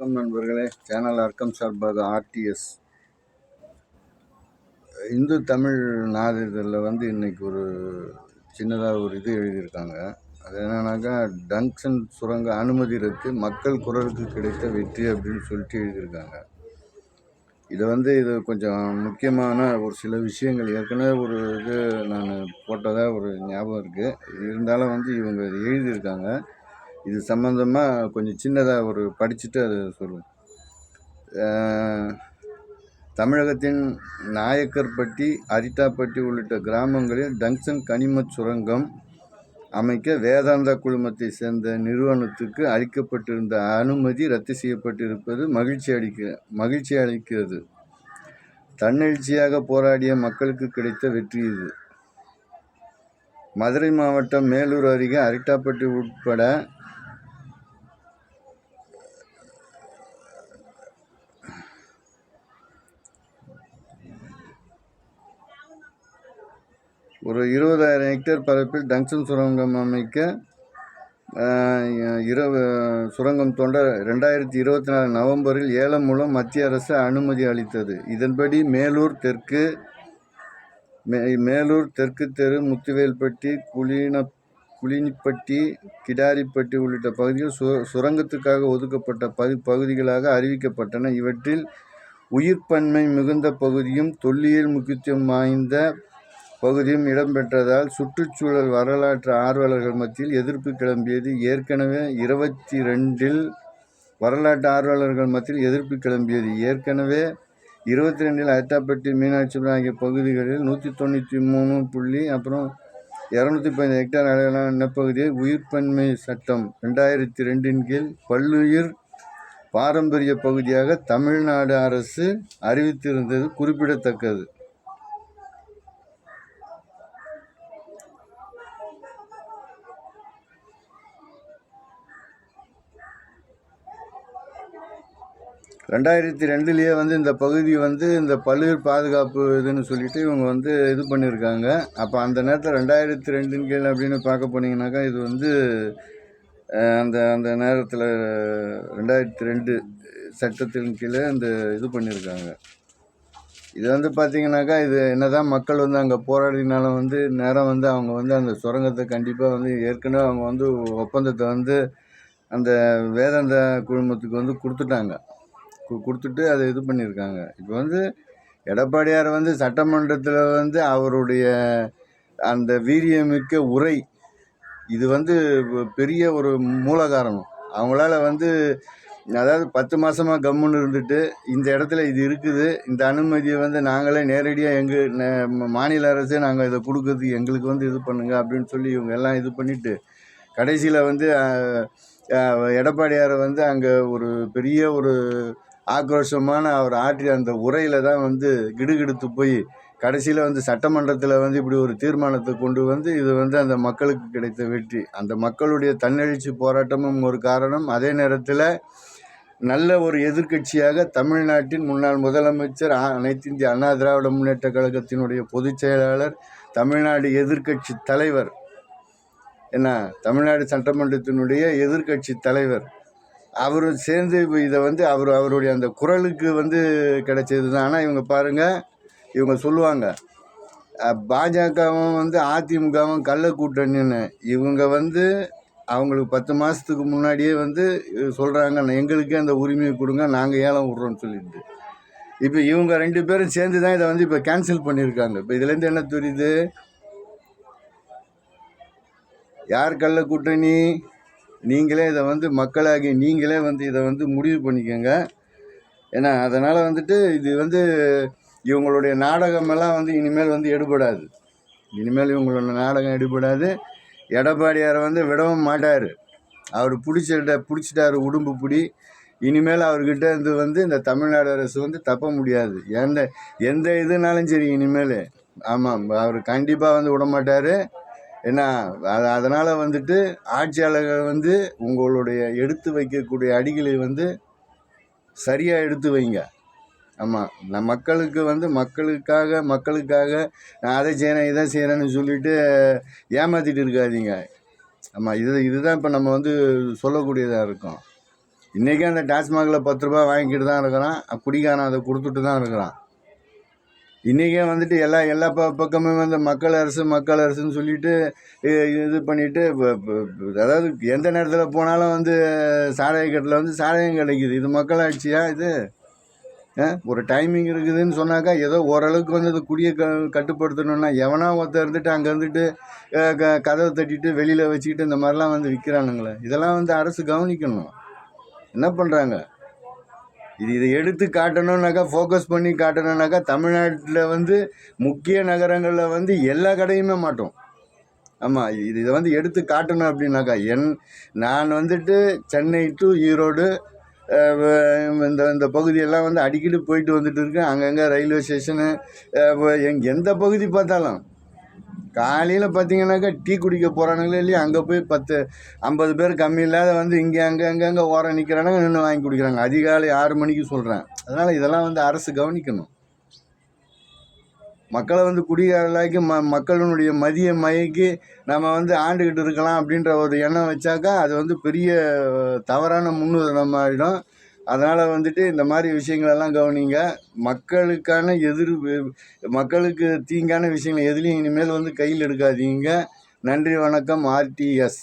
வணக்கம் நண்பர்களே. சேனல் அர்க்கம் சார்பாக ஆர்டிஎஸ் இந்து தமிழ் நாளிதழில் வந்து இன்றைக்கி ஒரு சின்னதாக ஒரு இது எழுதியிருக்காங்க. அது என்னன்னாக்கா டங்ஷன் சுரங்க அனுமதி ரத்து மக்கள் குரலுக்கு கிடைத்த வெற்றி அப்படின்னு சொல்லிட்டு எழுதியிருக்காங்க. இதை வந்து இது கொஞ்சம் முக்கியமான ஒரு சில விஷயங்கள். ஏற்கனவே ஒரு இது நான் போட்டதாக ஒரு ஞாபகம் இருக்குது இருந்தாலும் வந்து இவங்க எழுதியிருக்காங்க. இது சம்மந்தமாக கொஞ்சம் சின்னதாக ஒரு படிச்சுட்டு அதை சொல்லுவேன் தமிழகத்தின் நாயக்கர்பட்டி அரிட்டாப்பட்டி உள்ளிட்ட கிராமங்களில் டங்ஷன் கனிமச் சுரங்கம் அமைக்க வேதாந்தா குழுமத்தை சேர்ந்த நிறுவனத்துக்கு அளிக்கப்பட்டிருந்த அனுமதி ரத்து செய்யப்பட்டிருப்பது மகிழ்ச்சி அளிக்க மகிழ்ச்சி அளிக்கிறது. தன்னெழுச்சியாக போராடிய மக்களுக்கு கிடைத்த வெற்றி இது. மதுரை மாவட்டம் மேலூர் அருகே அரிட்டாப்பட்டி உட்பட ஒரு இருபதாயிரம் ஹெக்டேர் பரப்பில் டங்ஷன் சுரங்கம் அமைக்க இரவு சுரங்கம் தோண்ட ரெண்டாயிரத்தி இருபத்தி நாலு நவம்பரில் ஏலம் மூலம் மத்திய அரசு அனுமதி அளித்தது. இதன்படி மேலூர் தெற்கு மே மேலூர் தெற்கு தெரு முத்துவேல்பட்டி குளின குளினிப்பட்டி கிடாரிப்பட்டி உள்ளிட்ட பகுதிகள் சு சுரங்கத்துக்காக ஒதுக்கப்பட்ட பகு பகுதிகளாக அறிவிக்கப்பட்டன. இவற்றில் உயிர்ப்பன்மை மிகுந்த பகுதியும் தொல்லியல் முக்கியத்துவம் வாய்ந்த பகுதியும் இடம்பெற்றதால் சுற்றுச்சூழல் வரலாற்று ஆர்வலர்கள் மத்தியில் எதிர்ப்பு கிளம்பியது. ஏற்கனவே இருபத்தி ரெண்டில் வரலாற்று ஆர்வலர்கள் மத்தியில் எதிர்ப்பு கிளம்பியது. ஏற்கனவே இருபத்தி ரெண்டில் அரிட்டாப்பட்டி மீனாட்சிபுரம் ஆகிய பகுதிகளில் நூற்றி தொண்ணூற்றி மூணு புள்ளி அப்புறம் இரநூத்தி பதினைந்து ஹெக்டேர் அளவிலான நிலப்பகுதியை உயிர்ப்பன்மை சட்டம் ரெண்டாயிரத்தி ரெண்டின் கீழ் பல்லுயிர் பாரம்பரிய பகுதியாக தமிழ்நாடு அரசு அறிவித்திருந்தது குறிப்பிடத்தக்கது. ரெண்டாயிரத்தி ரெண்டுலேயே வந்து இந்த பகுதி வந்து இந்த பல்லுயிர் பாதுகாப்பு இதுன்னு சொல்லிட்டு இவங்க வந்து இது பண்ணியிருக்காங்க. அப்போ அந்த நேரத்தில் ரெண்டாயிரத்தி ரெண்டின் கீழ் அப்படின்னு பார்க்க போனீங்கன்னாக்கா இது வந்து அந்த அந்த நேரத்தில் ரெண்டாயிரத்தி ரெண்டு சட்டத்தின் கீழே இந்த இது பண்ணியிருக்காங்க. இது வந்து பார்த்தீங்கன்னாக்கா இது என்ன தான் மக்கள் வந்து அங்கே போராடினாலும் வந்து நேரம் வந்து அவங்க வந்து அந்த சுரங்கத்தை கண்டிப்பாக வந்து ஏற்கனவே அவங்க வந்து ஒப்பந்தத்தை வந்து அந்த வேதாந்த குழுமத்துக்கு வந்து கொடுத்துட்டாங்க. கொடுத்துட்டு அதை இது பண்ணியிருக்காங்க. இப்போ வந்து எடப்பாடியார் வந்து சட்டமன்றத்தில் வந்து அவருடைய அந்த வீரியமிக்க உரை இது வந்து பெரிய ஒரு மூல காரணம் அவங்களால வந்து அதாவது பத்து மாதமாக கம்முன்னு இருந்துட்டு இந்த இடத்துல இது இருக்குது இந்த அனுமதியை வந்து நாங்களே நேரடியாக எங்கள் மாநில அரசே நாங்கள் இதை கொடுக்குறது எங்களுக்கு வந்து இது பண்ணுங்க அப்படின்னு சொல்லி இவங்க எல்லாம் இது பண்ணிட்டு கடைசியில் வந்து எடப்பாடியாரை வந்து அங்கே ஒரு பெரிய ஒரு ஆக்ரோஷமான அவர் ஆற்றிய அந்த உரையில தான் வந்து கிடுகிடுத்து போய் கடைசியில் வந்து சட்டமன்றத்தில் வந்து இப்படி ஒரு தீர்மானத்தை கொண்டு வந்து இது வந்து அந்த மக்களுக்கு கிடைத்த வெற்றி. அந்த மக்களுடைய தன்னெழுச்சி போராட்டமும் ஒரு காரணம். அதே நேரத்தில் நல்ல ஒரு எதிர்க்கட்சியாக தமிழ்நாட்டின் முன்னாள் முதலமைச்சர் அ- அனைத்து இந்திய அண்ணா திராவிட முன்னேற்ற கழகத்தினுடைய பொதுச் செயலாளர் தமிழ்நாடு எதிர்க்கட்சி தலைவர் என்ன தமிழ்நாடு சட்டமன்றத்தினுடைய எதிர்க்கட்சி தலைவர் அவரும் சேர்ந்து இப்போ இதை வந்து அவர் அவருடைய அந்த குரலுக்கு வந்து கிடைச்சது தான் ஆனால் இவங்க பாருங்கள் இவங்க சொல்லுவாங்க பாஜகவும் வந்து அதிமுகவும் கள்ள கூட்டணின்னு இவங்க வந்து அவங்களுக்கு பத்து மாதத்துக்கு முன்னாடியே வந்து சொல்கிறாங்க எங்களுக்கே அந்த உரிமையை கொடுங்க நாங்கள் ஏலம் விட்றோம்னு சொல்லிட்டு. இப்போ இவங்க ரெண்டு பேரும் சேர்ந்து தான் இதை வந்து இப்போ கேன்சல் பண்ணியிருக்காங்க. இப்போ இதுலேருந்து என்ன தெரியுது? யார் கள்ள கூட்டணி நீங்களே இதை வந்து மக்களாகி நீங்களே வந்து இதை வந்து முடிவு பண்ணிக்கோங்க. ஏன்னா அதனால் வந்துட்டு இது வந்து இவங்களுடைய நாடகமெல்லாம் வந்து இனிமேல் வந்து எடுபடாது. இனிமேல் இவங்களோட நாடகம் எடுபடாது. எடப்பாடியாரை வந்து விடவும் மாட்டார். அவர் பிடிச்சிட்ட பிடிச்சிட்டாரு உடும்பு பிடி. இனிமேல் அவர்கிட்ட இருந்து வந்து இந்த தமிழ்நாடு அரசு வந்து தப்ப முடியாது. எந்த எந்த இதுனாலும் சரி இனிமேல். ஆமாம் அவர் கண்டிப்பாக வந்து விட மாட்டார் ஏன்னா அது அதனால் வந்துட்டு ஆட்சியாளர்கள் வந்து உங்களுடைய எடுத்து வைக்கக்கூடிய அடிகளை வந்து சரியாக எடுத்து வைங்க. ஆமாம் நான் மக்களுக்கு வந்து மக்களுக்காக மக்களுக்காக நான் அதை செய்கிறேன் இதை செய்கிறேன்னு சொல்லிட்டு ஏமாற்றிட்டு இருக்காதீங்க. ஆமாம் இது இதுதான் இப்போ நம்ம வந்து சொல்லக்கூடியதாக இருக்கும். இன்றைக்கே அந்த டாஸ்மாகில் பத்து ரூபா வாங்கிக்கிட்டு தான் இருக்கிறான் குடிக்காரன் அதை கொடுத்துட்டு தான் இருக்கிறான். இன்றைக்கே வந்துட்டு எல்லா எல்லா ப பக்கமே வந்து மக்கள் அரசு மக்கள் அரசுன்னு சொல்லிட்டு இது பண்ணிட்டு அதாவது எந்த நேரத்தில் போனாலும் வந்து சாராயக்கட்டில் வந்து சாராயம் கிடைக்குது. இது மக்களாட்சியா இது? ஆ? ஒரு டைமிங் இருக்குதுன்னு சொன்னாக்கா ஏதோ ஓரளவுக்கு வந்து அது குடியை க கட்டுப்படுத்தணும்னா எவனா ஒருத்தர் இருந்துட்டு அங்கே இருந்துட்டு க கதவை தட்டிட்டு வெளியில் வச்சுக்கிட்டு இந்த மாதிரிலாம் வந்து விற்கிறானுங்களே இதெல்லாம் வந்து அரசு கவனிக்கணும். என்ன பண்ணுறாங்க இது இதை எடுத்து காட்டணும்னாக்கா ஃபோக்கஸ் பண்ணி காட்டணுன்னாக்கா தமிழ்நாட்டில் வந்து முக்கிய நகரங்களில் வந்து எல்லா கடையுமே மாட்டோம். ஆமாம் இது இதை வந்து எடுத்து காட்டணும் அப்படின்னாக்கா என் நான் வந்துட்டு சென்னை டு ஈரோடு இந்த இந்த பகுதியெல்லாம் வந்து அடிக்கடி போயிட்டு வந்துட்டு இருக்கேன். அங்கங்கே ரயில்வே ஸ்டேஷனு எங் எந்த பகுதி பார்த்தாலும். காலையில் பார்த்தீங்கன்னாக்கா டீ குடிக்க போகிறானுங்களே இல்லையா அங்கே போய் பத்து ஐம்பது பேர் கம்மி இல்லாத வந்து இங்கே அங்கே அங்கே அங்கே ஓரம் நிற்கிறானுங்க நின்று வாங்கி குடிக்கிறாங்க. அதிகாலை ஆறு மணிக்கு சொல்கிறேன் அதனால் இதெல்லாம் வந்து அரசு கவனிக்கணும். மக்களை வந்து குடிகாரலாக்கி ம மக்களினுடைய மதிய மயக்கி நம்ம வந்து ஆண்டுக்கிட்டு இருக்கலாம் அப்படின்ற ஒரு எண்ணம் வச்சாக்கா அது வந்து பெரிய தவறான முன்னுதாரணம் ஆகிடும் அதனால் வந்துட்டு இந்த மாதிரி விஷயங்களெல்லாம் கவனிங்க. மக்களுக்கான எதிர் மக்களுக்கு தீங்கான விஷயங்கள் எதுலேயும் இனிமேல் வந்து கையில் எடுக்காதீங்க. நன்றி வணக்கம் ஆர்டிஎஸ்